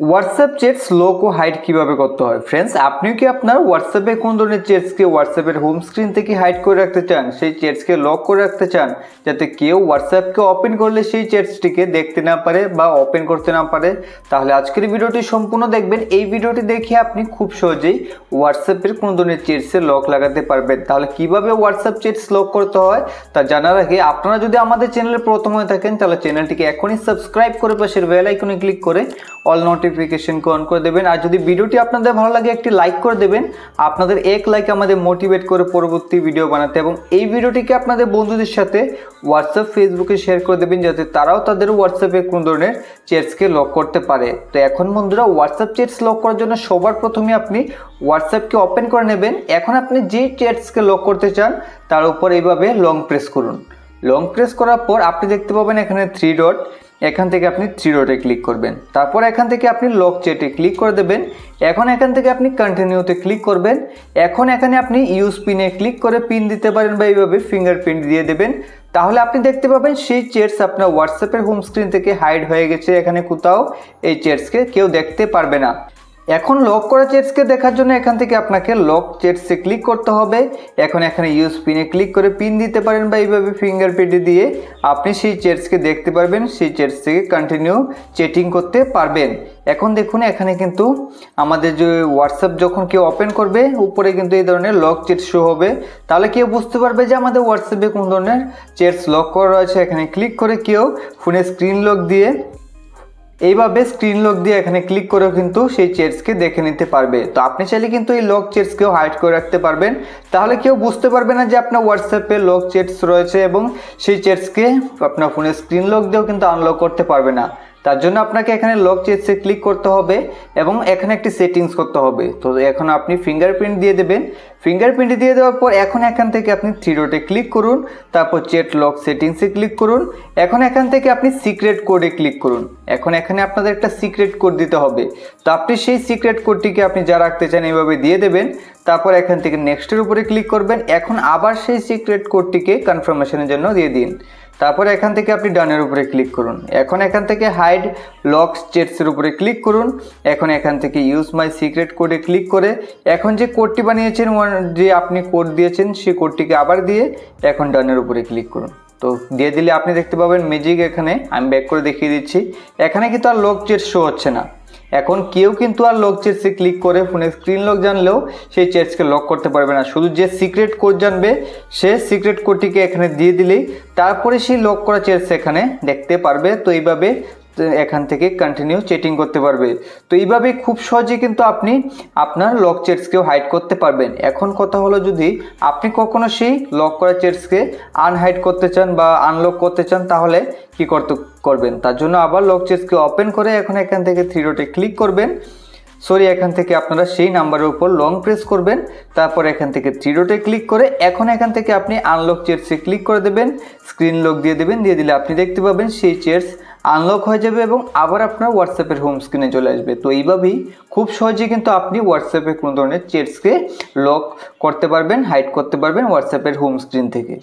WhatsApp chats lock ও hide কীভাবে করতে হয় ফ্রেন্ডস আপনিও কি আপনার হোয়াটসঅ্যাপে কোন ধরনের চেটসকে হোয়াটসঅ্যাপের হোম স্ক্রিন থেকে হাইড করে রাখতে চান সেই চেটসকে লক করে রাখতে চান যাতে কেউ হোয়াটসঅ্যাপকে ওপেন করলে সেই চেটসটিকে দেখতে না পারে বা ওপেন করতে না পারে তাহলে আজকের ভিডিওটি সম্পূর্ণ দেখবেন এই ভিডিওটি দেখে আপনি খুব সহজেই হোয়াটসঅ্যাপের কোন ধরনের চেটসে লক লাগাতে পারবেন তাহলে কীভাবে হোয়াটসঅ্যাপ চেটস লক করতে হয় তা জানার আগে আপনারা যদি আমাদের চ্যানেলে প্রথম হয়ে থাকেন তাহলে চ্যানেলটিকে এখনই সাবস্ক্রাইব করে পাশের বেল আইকনে ক্লিক করে অল নোটিফিকেশনকে অন করে দেবেন। আর যদি ভিডিওটি আপনাদের ভালো লাগে, একটি লাইক করে দেবেন। আপনাদের এক লাইক আমাদের মোটিভেট করে পরবর্তী ভিডিও বানাতে। এবং এই ভিডিওটিকে আপনাদের বন্ধুদের সাথে হোয়াটসঅ্যাপ ফেসবুকে শেয়ার করে দেবেন, যাতে তারাও তাদের হোয়াটসঅ্যাপে কোন ধরনের চেটসকে লক করতে পারে। তো এখন বন্ধুরা হোয়াটসঅ্যাপ চেটস লক করার জন্য সবার প্রথমে আপনি হোয়াটসঅ্যাপকে ওপেন করে নেবেন। এখন আপনি যে চেটসকে লক করতে চান, তার উপর এইভাবে লং প্রেস করুন। লং প্রেস করার পর আপনি দেখতে পাবেন এখানে থ্রি ডট এখান থেকে আপনি থ্রি ডটে ক্লিক করবেন। তারপর এখান থেকে আপনি লক চেটে ক্লিক করে দেবেন। এখন এখান থেকে আপনি কন্টিনিউতে ক্লিক করবেন। এখন এখানে আপনি ইউজ পিনে ক্লিক করে পিন দিতে পারেন বা এইভাবে ফিঙ্গার প্রিন্ট দিয়ে দেবেন। তাহলে আপনি দেখতে পাবেন সেই চেটস আপনার হোয়াটসঅ্যাপের হোম স্ক্রিন থেকে হাইড হয়ে গেছে এখানে কোথাও। এই চেটসকে কেউ দেখতে পারবে না। এখন লক করা চেটসকে দেখার জন্য এখান থেকে আপনাকে লক চেটসে ক্লিক করতে হবে। এখন এখানে ইউজ পিনে ক্লিক করে পিন দিতে পারেন বা এইভাবে ফিঙ্গারপ্রিন্ট দিয়ে আপনি সেই চেটসকে দেখতে পারবেন, সেই চেটস থেকে কন্টিনিউ চেটিং করতে পারবেন। এখন দেখুন, এখানে কিন্তু আমাদের যে হোয়াটসঅ্যাপ যখন কেউ ওপেন করবে, উপরে কিন্তু এই ধরনের লক চেট শো হবে। তাহলে কেউ বুঝতে পারবে যে আমাদের হোয়াটসঅ্যাপে কোন ধরনের চেটস লক করা রয়েছে। এখানে ক্লিক করে কেউ ফোনে স্ক্রিন লক দিয়ে এইভাবে স্ক্রিন লক দিয়ে এখানে ক্লিক করেও কিন্তু সেই চেটসকে দেখে নিতে পারবে। তো আপনি চাইলে কিন্তু এই লক চেটসকেও হাইড করে রাখতে পারবেন। তাহলে কেউ বুঝতে পারবে না যে আপনার হোয়াটসঅ্যাপে লক চেটস রয়েছে এবং সেই চেটসকে আপনার ফোনে স্ক্রিন লক দিয়েও কিন্তু আনলক করতে পারবে না। তার জন্য আপনাকে এখানে লক চেটসে ক্লিক করতে হবে এবং এখানে একটি সেটিংস করতে হবে। তো এখন আপনি ফিঙ্গারপ্রিন্ট দিয়ে দেবেন। ফিঙ্গারপ্রিন্ট দিয়ে দেওয়ার পর এখন এখান থেকে আপনি থ্রি ডটে ক্লিক করুন, তারপর চেট লক সেটিংসে ক্লিক করুন। এখন এখান থেকে আপনি সিক্রেট কোডে ক্লিক করুন। এখন এখানে আপনাদের একটা সিক্রেট কোড দিতে হবে। তো আপনি সেই সিক্রেট কোডটিকে আপনি যা রাখতে চান এইভাবে দিয়ে দেবেন। তারপর এখান থেকে নেক্সটের উপরে ক্লিক করবেন। এখন আবার সেই সিক্রেট কোডটিকে কনফার্মেশনের জন্য দিয়ে দিন। তারপর এখান থেকে আপনি ডানের উপরে ক্লিক করুন। এখন এখান থেকে হাইড লক চেটসের উপরে ক্লিক করুন। এখন এখান থেকে ইউজ মাই সিক্রেট কোডে ক্লিক করে এখন যে কোডটি বানিয়েছেন যে আপনি কোড দিয়েছেন সেই কোডটিকে আবার দিয়ে এখন ডানের উপরে ক্লিক করুন। তো দিয়ে দিলে আপনি দেখতে পাবেন ম্যাজিক এখানে, আমি ব্যাক করে দেখিয়ে দিচ্ছি। এখানে কিন্তু আর লক চেট শো হচ্ছে না। এখন কেউ কিন্তু আর লক চেটসে ক্লিক করে ফোনে স্ক্রিন লক জানলেও সেই চেটসকে লক করতে পারবে না। শুধু যে সিক্রেট কোড জানবে, সে সিক্রেট কোডটিকে এখানে দিয়ে দিলেই তারপরে সেই লক করা চেটস এখানে দেখতে পারবে। তো এইভাবে এখান থেকে কন্টিনিউ চেটিং করতে পারবে। তো এইভাবে খুব সহজে কিন্তু আপনি আপনার লক চেটসকেও হাইড করতে পারবেন। এখন কথা হলো যদি আপনি কখনো সেই লক করা চেটসকে আনহাইড করতে চান বা আনলক করতে চান, তাহলে কি করতে করবেন। তার জন্য আবার লক চেসকে ওপেন করে এখন এখান থেকে থ্রি ডটে ক্লিক করবেন। সরি, এখান থেকে আপনারা সেই নাম্বারের উপর লং প্রেস করবেন। তারপর এখান থেকে থ্রি ডটে ক্লিক করে এখন এখান থেকে আপনি আনলক চেয়ার্সে ক্লিক করে দেবেন। স্ক্রিন লক দিয়ে দেবেন, দিয়ে দিলে আপনি দেখতে পাবেন সেই চেয়ার্স আনলক হয়ে যাবে এবং আবার আপনার হোয়াটসঅ্যাপের হোম স্ক্রিনে চলে আসবে। তো এইভাবেই খুব সহজে কিন্তু আপনি হোয়াটসঅ্যাপে কোনো ধরনের চেটসকে লক করতে পারবেন হাইড করতে পারবেন হোয়াটসঅ্যাপের হোম স্ক্রিন থেকে।